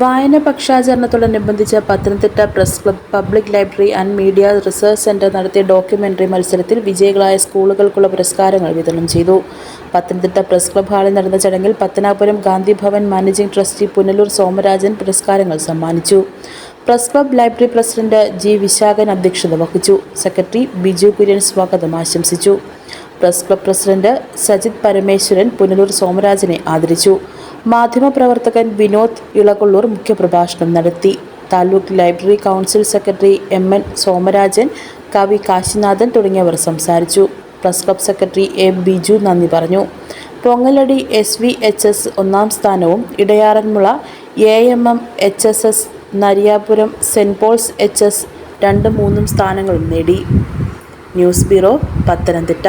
വായന പക്ഷാചരണത്തോടനുബന്ധിച്ച് Pathanamthitta press club public library and media research centre നടത്തിയ documentary മത്സരത്തിൽ വിജയികളായ സ്കൂളുകൾക്കുള്ള പുരസ്കാരങ്ങൾ വിതരണം ചെയ്തു. പത്തനംതിട്ട പ്രസ് ക്ലബ് ഹാളിൽ നടന്ന ചടങ്ങിൽ പത്തനാപുരം ഗാന്ധി ഭവൻ മാനേജിംഗ് ട്രസ്റ്റി പുനലൂർ സോമരാജൻ പുരസ്കാരങ്ങൾ സമ്മാനിച്ചു. Press club library president G Vishakhan അധ്യക്ഷത വഹിച്ചു. സെക്രട്ടറി ബിജു കുര്യൻ സ്വാഗതം ആശംസിച്ചു. Press club president Sajith Parameswaran Punalur സോമരാജനെ ആദരിച്ചു. മാധ്യമപ്രവർത്തകൻ വിനോദ് ഇളകൊള്ളൂർ മുഖ്യപ്രഭാഷണം നടത്തി. Taluk library council secretary M N Somarajan കവി കാശിനാഥൻ തുടങ്ങിയവർ സംസാരിച്ചു. Press club secretary A Biju നന്ദി പറഞ്ഞു. Pongalady S V H S ഒന്നാം സ്ഥാനവും Edayaranmula A M M H S S Nariyapuram Saint Paul's H S രണ്ടും മൂന്നും സ്ഥാനങ്ങളും നേടി. News bureau Pathanamthitta.